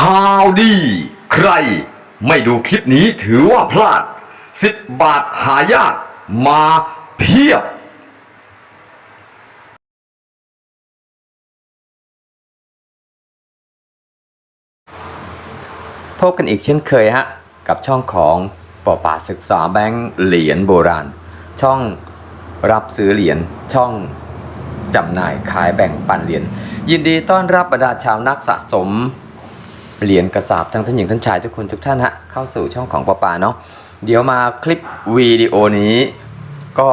ข่าวดี ใคร ไม่ดูคลิปนี้ถือว่าพลาด สิบบาทหายากมาเพียบ พบกันอีกเช่นเคยฮะ กับช่องของปอป่าศึกษาแบงค์เหรียญโบราณ ช่องรับซื้อเหรียญช่องจำหน่ายขายแบ่งปันเหรียญยินดีต้อนรับบรรดาชาวนักสะสม เหรียญกระสาบทั้งท่านหญิงท่านชายทุกคนทุกท่านฮะเข้าสู่ช่องของปอป่าเนาะเดี๋ยวมาคลิปวิดีโอนี้ ก็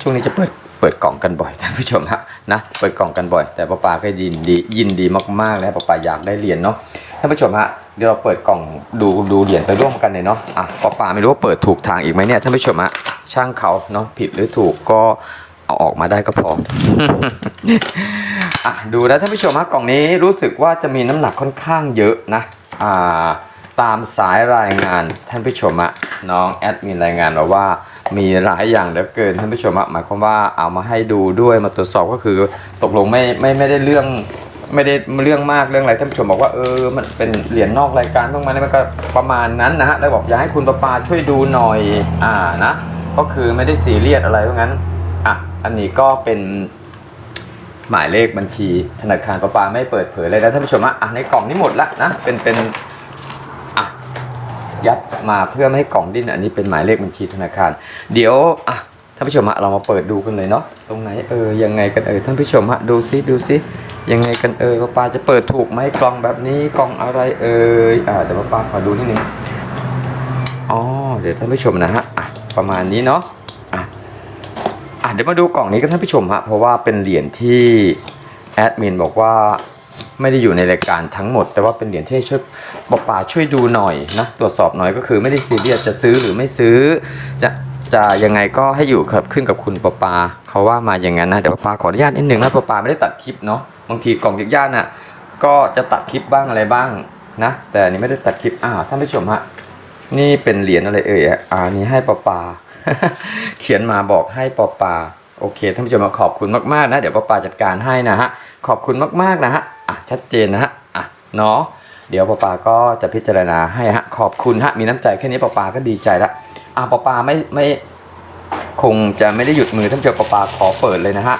ช่วงนี้จะเปิดเปิดกล่องกันบ่อยท่านผู้ชมฮะนะเปิดกล่องกันบ่อย แต่ป้าปาก็ยินดียินดีมากๆแล้วป้าปาอยากได้เหรียญเนาะท่านผู้ชมฮะเดี๋ยวเราเปิดกล่องดูดูเหรียญไปร่วมกันเลยเนาะอะป้าปาไม่รู้ว่าเปิดถูกทางอีกไหมเนี่ยท่านผู้ชมฮะช่างเขาเนาะผิดหรือถูกก็เอาออกมาได้ก็พอ อะดูแล้วท่านผู้ชมฮะกล่องนี้รู้สึกว่าจะมีน้ำหนักค่อนข้างเยอะนะอ่าตามสายรายงานท่านผู้ชมฮะน้องแอดมินรายงานมาว่ามีหลายอย่างเหลือเกินท่านผู้ชมฮะหมายความว่าเอามาให้ดูด้วยมาตรวจสอบก็คือตกลงไม่ไม่ไม่ได้เรื่องไม่ได้เรื่องมากเรื่องอะไรท่านผู้ชมบอกว่าเออมันเป็นเหรียญนอกรายการต้องมาแล้วมันก็ประมาณนั้นนะฮะแล้วบอกอยากให้คุณประปาช่วยดูหน่อยอ่านะก็คือไม่ได้ซีเรียสอะไรเพราะงั้นอะอันนี้ก็เป็น หมายเลขบัญชีธนาคารประปาไม่เปิดเผยเลยนะท่านผู้ชมอะอะในกล่องนี้หมดละนะเป็นเป็นอะยัดมาเพื่อไม่ให้กล่องดิ้นอันนี้เป็นหมายเลขบัญชีธนาคาร เดี๋ยวอะท่านผู้ชมอะเรามาเปิดดูกันเลยเนาะตรงไหนเออยังไงกันเออท่านผู้ชมฮะดูซิดูซิยังไงกันเออประปาจะเปิดถูกไหมกล่องแบบนี้กล่องอะไรเอออ่าเดี๋ยวประปาขอดูนิดนึงอ๋อเดี๋ยวท่านผู้ชมนะฮะอะประมาณนี้เนาะ อะเดี๋ยวมาดูกล่องนี้กันท่านผู้ชมฮะเพราะว่าเป็นเหรียญที่แอดมินบอกว่าไม่ได้อยู่ในรายการทั้งหมด แต่ว่าเป็นเหรียญที่ช่วยปป่าช่วยดูหน่อยนะตรวจสอบหน่อยก็คือไม่ได้ซีเรียสจะซื้อหรือไม่ซื้อ จะจะยังไงก็ให้อยู่ครับขึ้นกับคุณปอปาเขาว่ามาอย่างนั้นนะเดี๋ยวปอปาขออนุญาตนิดหนึ่งนะปอปาไม่ได้ตัดคลิปเนาะบางทีกล่องญาติๆน่ะก็จะตัดคลิปบ้างอะไรบ้างนะ แต่นี้ไม่ได้ตัดคลิปอ้าวท่านผู้ชมฮะนี่เป็นเหรียญอะไรเอ่ยอ่านี่ให้ปอปา เขียนมาบอกให้ปอปาโอเคท่านผู้ชมขอบคุณมากๆนะ เดี๋ยวปอปาจัดการให้นะฮะขอบคุณมากๆนะฮะอะชัดเจนนะฮะอะเนาะเดี๋ยวปอปาก็จะพิจารณาให้ฮะขอบคุณฮะมีน้ำใจแค่นี้ปอปาก็ดีใจละอะปอปาไม่ไม่คงจะไม่ได้หยุดมือท่านผู้ชมปอปาขอเปิดเลยนะฮะ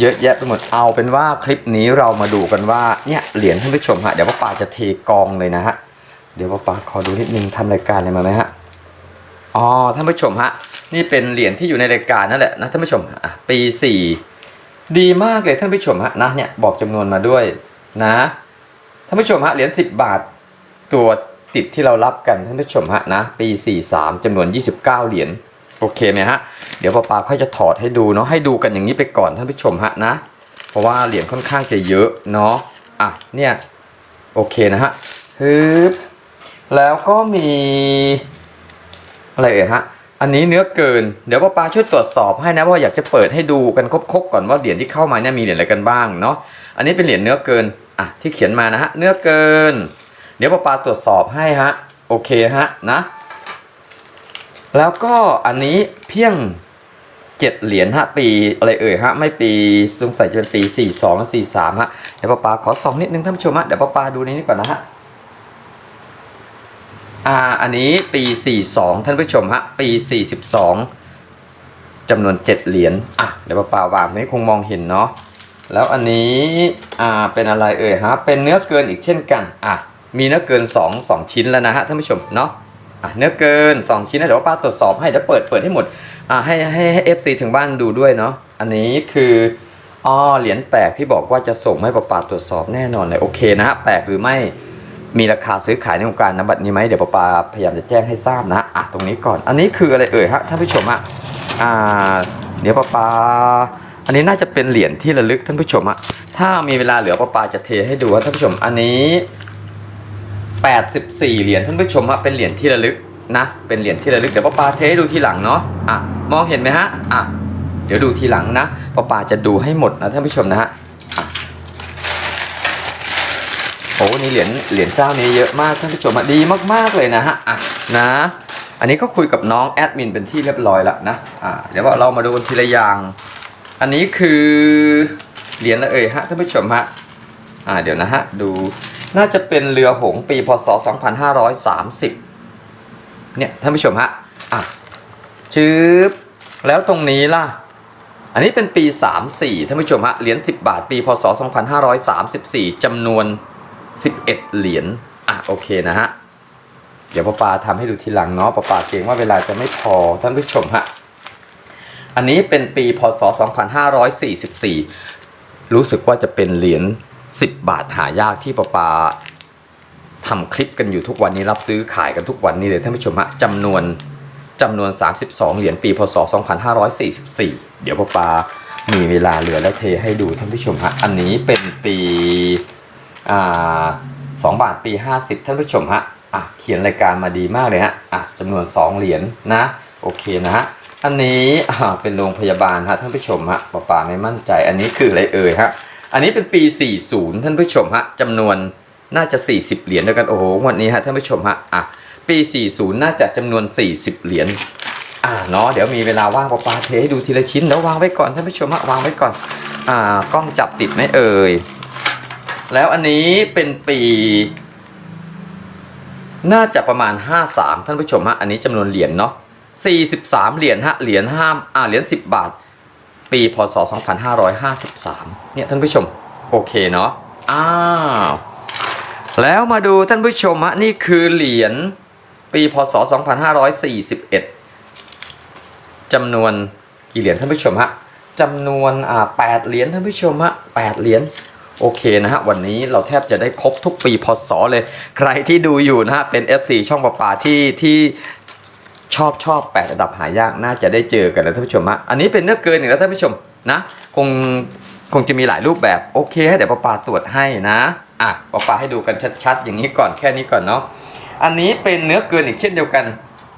เยอะแยะไปหมดเอาเป็นว่าคลิปนี้เรามาดูกันว่าเนี่ยเหรียญท่านผู้ชมฮะเดี๋ยวปอปาจะเทกองเลยนะฮะเดี๋ยวปอปาขอดูนิดนึงทำรายการอะไรมาไหมฮะ อ๋อท่านผู้ชมฮะนี่เป็นเหรียญที่อยู่ในรายการนั่นแหละนะท่านผู้ชมอะปีสี่ดีมากเลยท่านผู้ชมฮะนะเนี่ยบอกจำนวนมาด้วยนะท่านผู้ชมฮะเหรียญสิบบาทตัวติดที่เรารับกันท่านผู้ชมฮะนะปีสี่สามจำนวนยี่สิบเก้าเหรียญโอเคไหมฮะเดี๋ยวปาปาค่อยจะถอดให้ดูเนาะให้ดูกันอย่างนี้ไปก่อนท่านผู้ชมฮะนะ เพราะว่าเหรียญค่อนข้างจะเยอะเนาะอะเนี่ยโอเคนะฮะฮึบแล้วก็มี อะไรเอ่ยฮะ อันนี้เนื้อเกิน เดี๋ยวป้าปาช่วยตรวจสอบให้นะเพราะอยากจะเปิดให้ดูกันครบๆก่อนว่าเหรียญที่เข้ามาเนี่ยมีเหรียญอะไรกันบ้างเนาะ อันนี้เป็นเหรียญเนื้อเกิน อะที่เขียนมานะฮะ เนื้อเกิน เดี๋ยวป้าปาตรวจสอบให้ฮะ โอเคฮะนะ แล้วก็อันนี้เพียงเจ็ดเหรียญฮะปีอะไรเอ่ยฮะไม่ปีสงสัยจะเป็นปีสี่สองสี่สามฮะ เดี๋ยวป้าปาขอสองนิดนึงท่านผู้ชมฮะเดี๋ยวป้าปาดูในนี้ก่อนนะฮะ อ่าอันนี้ปี 42 ท่านผู้ชมฮะ ปี 42จำนวน 7 เหรียญอะเดี๋ยวเปล่าวางนี้คงมองเห็นเนาะแล้วอันนี้อ่าเป็นอะไรเอ่ยฮะเป็นเนื้อเกินอีกเช่นกันอะมีเนื้อเกิน 2 2 ชิ้นแล้วนะฮะท่านผู้ชมเนาะอะเนื้อเกิน 2 ชิ้นนะเดี๋ยวป้าตรวจสอบให้เดี๋ยวเปิดเปิดให้หมดอ่าให้ให้ให้ FC ถึงบ้านดูด้วยเนาะอันนี้คืออ๋อเหรียญแปลกที่บอกว่าจะส่งให้ป้าปาตรวจสอบแน่นอนเลยโอเคนะฮะแปลกหรือไม่ มีราคาซื้อขายในวงการน้ำบัตรนี้ไหมเดี๋ยวปาปาพยายามจะแจ้งให้ทราบนะอะตรงนี้ก่อน อันนี้คืออะไรเอ่ยฮะท่านผู้ชมอะอ่าเดี๋ยวปาปาอันนี้น่าจะเป็นเหรียญที่ระลึกท่านผู้ชมอะถ้ามีเวลาเหลือปาปาจะเทให้ดูว่าท่านผู้ชม อันนี้ 84 เหรียญท่านผู้ชมฮะเป็นเหรียญที่ระลึกนะเป็นเหรียญที่ระลึกเดี๋ยวปาปาเทให้ดูทีหลังเนาะอะมองเห็นไหมฮะอะเดี๋ยวดูทีหลังนะปาปาจะดูให้หมดนะท่านผู้ชมนะฮะ โอ้นี่เหรียญเหรียญเจ้านี้เยอะมากท่านผู้ชมดีมากๆเลยนะฮะอะนะ อันนี้ก็คุยกับน้องแอดมินเป็นที่เรียบร้อยแล้วนะอ่าเดี๋ยวเรามาดูกันทีละอย่าง อันนี้คือเหรียญอะไรเอ่ยฮะท่านผู้ชมฮะอ่าเดี๋ยวนะฮะดูน่าจะเป็นเรือหงปีพศ 2530 เนี่ยท่านผู้ชมฮะอะชืบแล้วตรงนี้ล่ะ อันนี้เป็นปี 34ท่านผู้ชมฮะเหรียญ10 บาท ปีพศ 2534จำนวน 11 เหรียญอะโอเคนะฮะ เดี๋ยวป้าปาทำให้ดูทีหลังเนาะป้าปาเกรงว่าเวลาจะไม่พอท่านผู้ชมฮะ อันนี้เป็นปีพศ 2544 รู้สึกว่าจะเป็นเหรียญ10 บาทหายากที่ป้าปาทำคลิปกันอยู่ทุกวันนี้รับซื้อขายกันทุกวันนี้เลยท่านผู้ชมฮะจำนวนจำนวน 32 เหรียญปีพศ 2544 เดี๋ยวป้าปามีเวลาเหลือแล้วเทให้ดูท่านผู้ชมฮะ อันนี้เป็นปี สอ่า2บาทปี50ท่านผู้ชมฮะอะเขียนรายการมาดีมากเลยฮะอะจำนวน2เหรียญนะ โอเคนะฮะอันนี้อ่เป็นโรงพยาบาลฮะท่านผู้ชมฮะป้าปาไม่มั่นใจ อันนี้คืออะไรเอ่ยฮะอันนี้เป็นปี 40 ท่านผู้ชมฮะจำนวนน่าจะ 40 เหรียญด้วยกันโอ้โหวันนี้ฮะท่านผู้ชมฮะอะปี 40 น่าจะจำนวน 40 เหรียญอ่าเนาะเดี๋ยวมีเวลาว่างปาปาเทให้ดูทีละชิ้นแล้ววางไว้ก่อนท่านผู้ชมฮะวางไว้ก่อนอ่ากล้องจับติดไหมเอ่ย แล้วอันนี้เป็นปี น่าจะประมาณ 53 ท่านผู้ชมฮะอันนี้จำนวนเหรียญเนาะ43 เหรียญฮะเหรียญห้าอ่าเหรียญ10 บาท ปีพศ 2553 เนี่ยท่านผู้ชม โอเคเนาะอ้าวแล้วมาดูท่านผู้ชมฮะนี่คือเหรียญปีพศ 2541จำนวนกี่เหรียญท่านผู้ชมฮะจำนวนอ่าแปดเหรียญท่านผู้ชมฮะแปดเหรียญ โอเคนะฮะวันนี้เราแทบจะได้ครบทุกปีพศเลย ใครที่ดูอยู่นะฮะเป็น FC ช่องปลาปาที่ที่ชอบชอบแปดระดับหายากน่าจะได้เจอกันแล้วท่านผู้ชมฮะอันนี้เป็นเนื้อเกินอีกแล้วท่านผู้ชมนะคงคงจะมีหลายรูปแบบโอเคให้เดี๋ยวปลาปาตรวจให้นะอะปลาปาให้ดูกันชัดๆ อย่างนี้ก่อนแค่นี้ก่อนเนาะอันนี้เป็นเนื้อเกินอีกเช่นเดียวกัน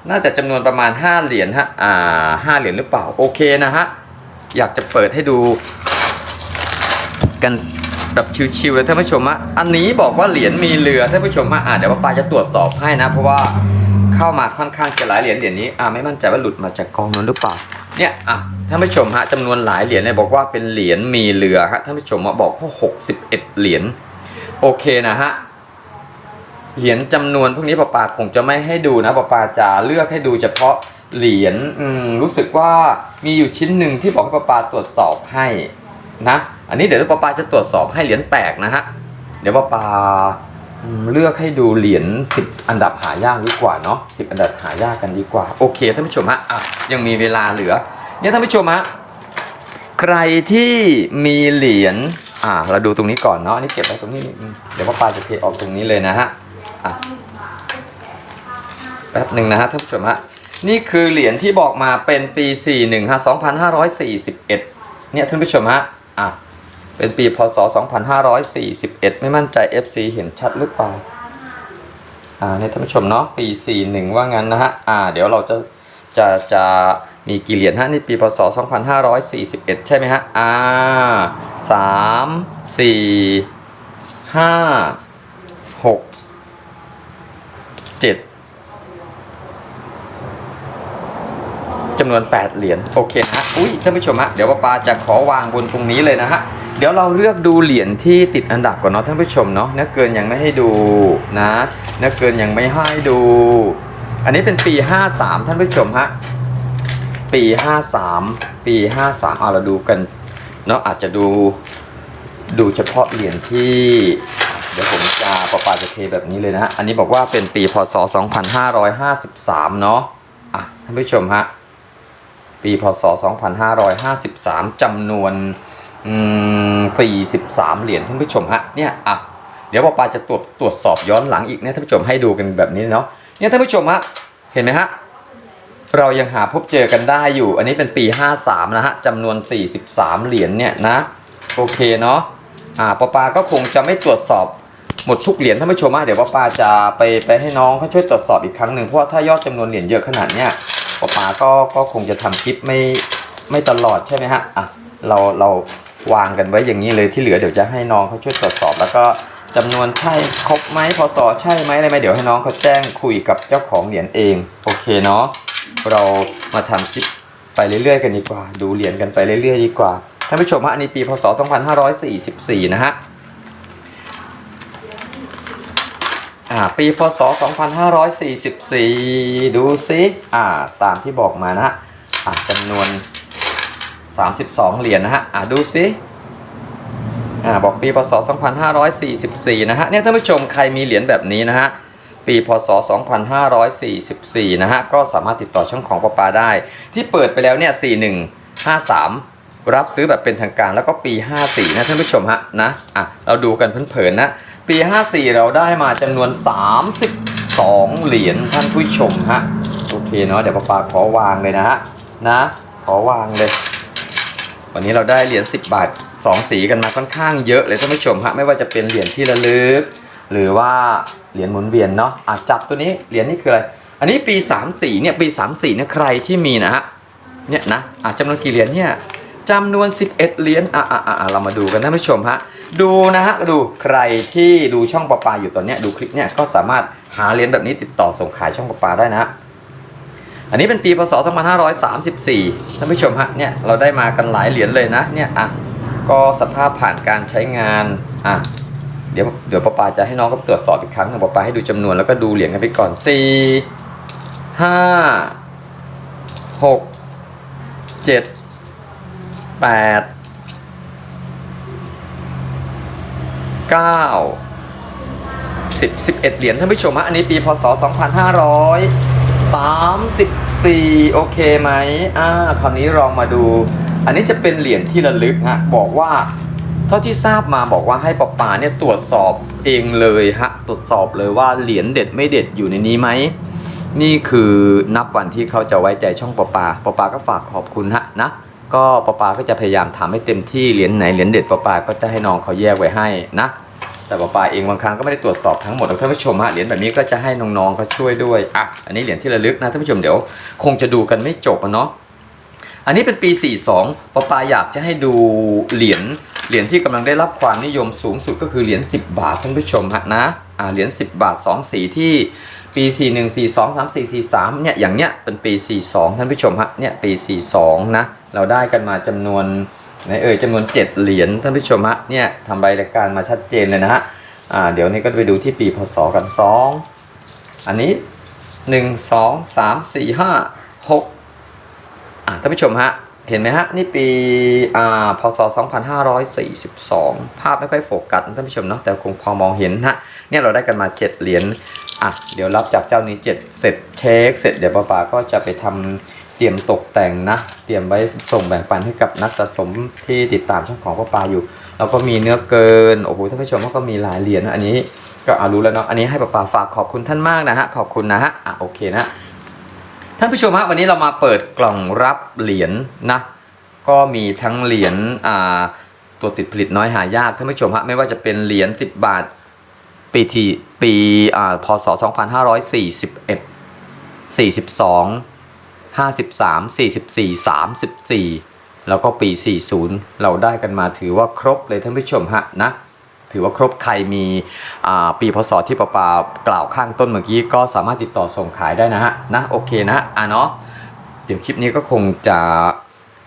น่าจะจำนวนประมาณ 5 เหรียญฮะอ่าห้าเหรียญหรือเปล่าโอเคนะฮะอยากจะเปิดให้ดูกัน แบบชิวๆเลยท่านผู้ชมฮะอันนี้บอกว่าเหรียญมีเรือท่านผู้ชมฮะอ่าเดี๋ยวว่าปาจะตรวจสอบให้นะ เพราะว่าเข้ามาค่อนข้างจะหลายเหรียญเหรียญนี้อ่าไม่มั่นใจว่าหลุดมาจากกองนั้นหรือเปล่าเนี่ยอะท่านผู้ชมฮะจำนวนหลายเหรียญเลยบอกว่าเป็นเหรียญมีเรือฮะท่านผู้ชมมาบอกว่า61เอ็ดเหรียญโอเคนะฮะเหรียญจำนวนพวกนี้ป้าปาคงจะไม่ให้ดูนะป้าปาจะเลือกให้ดูเฉพาะเหรียญอืมรู้สึกว่ามีอยู่ชิ้นหนึ่งที่บอกให้ป้าปาตรวจสอบให้นะ อันนี้เดี๋ยวป้าปาจะตรวจสอบให้เหรียญแตกนะฮะ เดี๋ยวป้าปาเลือกให้ดูเหรียญ10 อันดับหายากดีกว่าเนาะ10 อันดับหายากกันดีกว่า โอเคท่านผู้ชมฮะอะยังมีเวลาเหลือ เนี่ยท่านผู้ชมฮะใครที่มีเหรียญอ่าเราดูตรงนี้ก่อนเนาะอันนี้เก็บไว้ตรงนี้ เดี๋ยวป้าปาจะเทออกตรงนี้เลยนะฮะอะแป๊บหนึ่งนะฮะท่านผู้ชมฮะนี่คือเหรียญที่บอกมาเป็นปี 41ฮะ2541 เนี่ยท่านผู้ชมฮะ เป็นปีพศ 2541 ไม่มั่นใจ FC เห็นชัดหรือเปล่า อ่าเนี่ยท่านผู้ชมเนาะปี 41 ว่างั้นนะฮะ อ่า เดี๋ยวเราจะจะจะมีกี่เหรียญฮะ นี่ปีพศ 2541 ใช่ไหมฮะ อ่าสามสี่ห้าหกเจ็ดจำนวน 8 เหรียญโอเคนะฮะอุ้ยท่านผู้ชมฮะเดี๋ยวป้าปาจะขอวางบนตรงนี้เลยนะฮะ เดี๋ยวเราเลือกดูเหรียญที่ติดอันดับก่อนเนาะท่านผู้ชมเนาะเนื้อเกินยังไม่ให้ดูนะเนื้อเกินยังไม่ให้ดู อันนี้เป็นปี 53 ท่านผู้ชมฮะปี 53 ปี 53เอาเราดูกันเนาะอาจจะดูดูเฉพาะเหรียญที่ เดี๋ยวผมจะประปาจะเทแบบนี้เลยนะฮะอันนี้บอกว่าเป็นปีพศ 2553 เนาะอะท่านผู้ชมฮะปีพศ 2553จำนวน อืม43เหรียญท่านผู้ชมฮะเนี่ยอะเดี๋ยวปะปาจะตรวจตรวจสอบย้อนหลังอีกเนี่ยท่านผู้ชมให้ดูกันแบบนี้เนาะเนี่ยท่านผู้ชมฮะเห็นไหมฮะเรายังหาพบเจอกันได้อยู่ อันนี้เป็นปี 53 นะฮะจำนวน 43 เหรียญเนี่ยนะ โอเคเนาะอ่าปอปาก็คงจะไม่ตรวจสอบหมดทุกเหรียญท่านผู้ชมอะเดี๋ยวปอปาจะไปไปให้น้องเขาช่วยตรวจสอบอีกครั้งหนึ่งเพราะถ้ายอดจำนวนเหรียญเยอะขนาดเนี้ยปอปาก็ก็คงจะทำคลิปไม่ไม่ตลอดใช่ไหมฮะอะเราเรา วางกันไว้อย่างนี้เลยที่เหลือเดี๋ยวจะให้น้องเขาช่วยตรวจสอบ แล้วก็จำนวนใช่ครบไหมพศใช่ไหมอะไรไหมเดี๋ยวให้น้องเขาแจ้งคุยกับเจ้าของเหรียญเอง โอเคเนาะเรามาทำคลิปไปเรื่อยๆ กันดีกว่า ดูเหรียญกันไปเรื่อยๆ ดีกว่าท่านผู้ชมฮะอันนี้ปีพศ 2544 นะฮะอ่าปีพศ 2544 ดูซิอ่าตามที่บอกมานะฮะอ่าจำนวน 32 เหรียญนะฮะอ่าดูซิอ่าบอกปีพศ 2544 นะฮะเนี่ยท่านผู้ชมใครมีเหรียญแบบนี้นะฮะปีพศ 2544 นะฮะก็สามารถติดต่อช่องของประปาได้ ที่เปิดไปแล้วเนี่ย 4153 รับซื้อแบบเป็นทางการแล้วก็ปี 54 นะท่านผู้ชมฮะนะอะเราดูกันเผินๆนะ ปี 54 เราได้มาจำนวน 32 เหรียญท่านผู้ชมฮะโอเคเนาะเดี๋ยวป้าปาขอวางเลยนะฮะนะขอวางเลย วันนี้เราได้เหรียญ10 บาท 2 สีกันมาค่อนข้างเยอะเลยท่านผู้ชมฮะไม่ว่าจะเป็นเหรียญที่ระลึก หรือว่าเหรียญหมุนเวียนเนาะอะจับตัวนี้เหรียญนี่คืออะไร อันนี้ปี 34เนี่ยปี34เนี่ยใครที่มีนะฮะเนี่ยนะอะจำนวนกี่เหรียญเนี่ยจำนวน 11 เหรียญอะอะอะเรามาดูกันท่านผู้ชมฮะดูนะฮะดูใครที่ดูช่องปลาปาอยู่ตอนเนี้ยดูคลิปเนี่ยก็สามารถหาเหรียญแบบนี้ติดต่อส่งขายช่องปลาปาได้นะฮะ อันนี้เป็นปีพศ 2534 ท่านผู้ชมฮะ เนี่ย เราได้มากันหลายเหรียญเลยนะ เนี่ย อะ ก็สภาพผ่านการใช้งาน อะ เดี๋ยว เดี๋ยวป้าปาจะให้น้องก็ตรวจสอบอีกครั้งหนึงป้าปาให้ดูจำนวนแล้วก็ดูเหรียญกันไปก่อน4 5 6 7 8 9สิบสิบเอ็ดเหรียญท่านผู้ชมฮะ อันนี้ปีพศส องพันห้าร้อยสามสิบสี่โอเคไหมอ่าคราวนี้ลองมาดู อันนี้จะเป็นเหรียญที่ระลึกฮะ บอกว่า เท่าที่ทราบมาบอกว่าให้ปะปาเนี่ยตรวจสอบเองเลยฮะ ตรวจสอบเลยว่าเหรียญเด็ดไม่เด็ดอยู่ในนี้ไหม นี่คือนับวันที่เขาจะไว้ใจช่องปะปาปะปาก็ฝากขอบคุณฮะนะ ก็ปะปาก็จะพยายามทำให้เต็มที่เหรียญไหนเหรียญเด็ดปะปาก็จะให้น้องเขาแยกไว้ให้นะ แต่ปะปาเองบางครั้งก็ไม่ได้ตรวจสอบทั้งหมดท่านผู้ชมฮะเหรียญแบบนี้ก็จะให้น้องๆเขาช่วยด้วยอะอันนี้เหรียญที่ระลึกนะท่านผู้ชมเดี๋ยวคงจะดูกันไม่จบเนาะอันนี้เป็นปี 42ปะปาอยากจะให้ดูเหรียญเหรียญที่กำลังได้รับความนิยมสูงสุดก็คือเหรียญ10 บาทท่านผู้ชมฮะนะอ่าเหรียญ10 บาท 2 สีที่ปี 41 42 34 43เนี่ยอย่างเนี้ยเป็นปี 42 ท่านผู้ชมฮะเนี่ยปี 42 นะ เราได้กันมาจำนวน ไหนเอ่ยจำนวน 7 เหรียญท่านผู้ชมฮะเนี่ยทำใบรายการมาชัดเจนเลยนะฮะอ่าเดี๋ยวนี้ก็ไปดูที่ปีพศกัน 2 อันนี้ 1 2 3 4 5 6อ่าท่านผู้ชมฮะเห็นไหมฮะนี่ปีอ่าพศ 2542 ภาพไม่ค่อยโฟกัสท่านผู้ชมเนาะแต่คงพอมองเห็นฮะเนี่ยเราได้กันมา 7 เหรียญอะเดี๋ยวรับจากเจ้านี้ 7 เสร็จเช็คเสร็จเดี๋ยวป้าปาก็จะไปทำ เตรียมตกแต่งนะ เตรียมไว้ส่งแบ่งปันให้กับนักสะสมที่ติดตามช่องของป้าปาอยู่ แล้วก็มีเนื้อเกิน โอ้โห ท่านผู้ชมก็มีหลายเหรียญนะ อันนี้ก็อารู้แล้วเนาะ อันนี้ให้ป้าปาฝากขอบคุณท่านมากนะฮะ ขอบคุณนะฮะ อะโอเคนะ ท่านผู้ชมฮะ วันนี้เรามาเปิดกล่องรับเหรียญนะ ก็มีทั้งเหรียญอ่าตัวติดผลิตน้อยหายากท่านผู้ชมฮะ ไม่ว่าจะเป็นเหรียญ10 บาท ปีทีปีอ่าพศ2541 42 53 44 34 แล้วก็ปี 40 เราได้กันมาถือว่าครบเลยท่านผู้ชมฮะนะถือว่าครบใครมีอ่าปีพศที่ปะปากล่าวข้างต้นเมื่อกี้ก็สามารถติดต่อส่งขายได้นะฮะนะโอเคนะอะเนาะเดี๋ยวคลิปนี้ก็คงจะ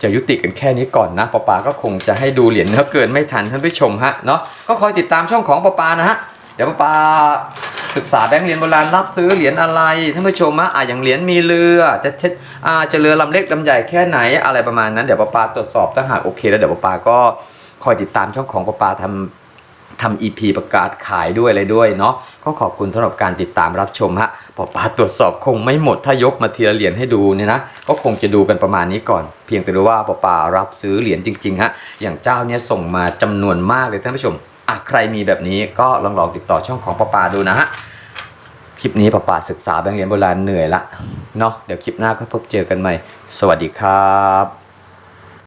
จะยุติกันแค่นี้ก่อนนะปะปาก็คงจะให้ดูเหรียญเนื้อเกินไม่ทันท่านผู้ชมฮะเนาะก็คอยติดตามช่องของปะปานะฮะ ดี๋ยวปะปาศึกษาแบงค์เหรียญโบราณรับซื้อเหรียญอะไรท่านผู้ชมอะอะอย่างเหรียญมีเรือจะเท็จอ่าจะเรือลำเล็กลำใหญ่แค่ไหนอะไรประมาณนั้นเดี๋ยวป้าปาตรวจสอบถ้าหากโอเคแล้วเดี๋ยวป้าปาก็คอยติดตามช่องของป้าปาทำทำ EP ประกาศขายด้วยอะไรด้วยเนาะก็ขอบคุณสำหรับการติดตามรับชมฮะป้าปาตรวจสอบคงไม่หมดถ้ายกมาทีละเหรียญให้ดูเนี่ยนะก็คงจะดูกันประมาณนี้ก่อน เพียงแต่รู้ว่าป้าปารับซื้อเหรียญจริงๆฮะอย่างเจ้าเนี้ยส่งมาจำนวนมากเลยท่านผู้ชม อะใครมีแบบนี้ก็ลองลองติดต่อช่องของป้าปาดูนะฮะคลิปนี้ป้าป่าศึกษาแบงเรียนโบราณเหนื่อยละเนาะเดี๋ยวคลิปหน้าก็พบเจอกันใหม่ สวัสดีครับ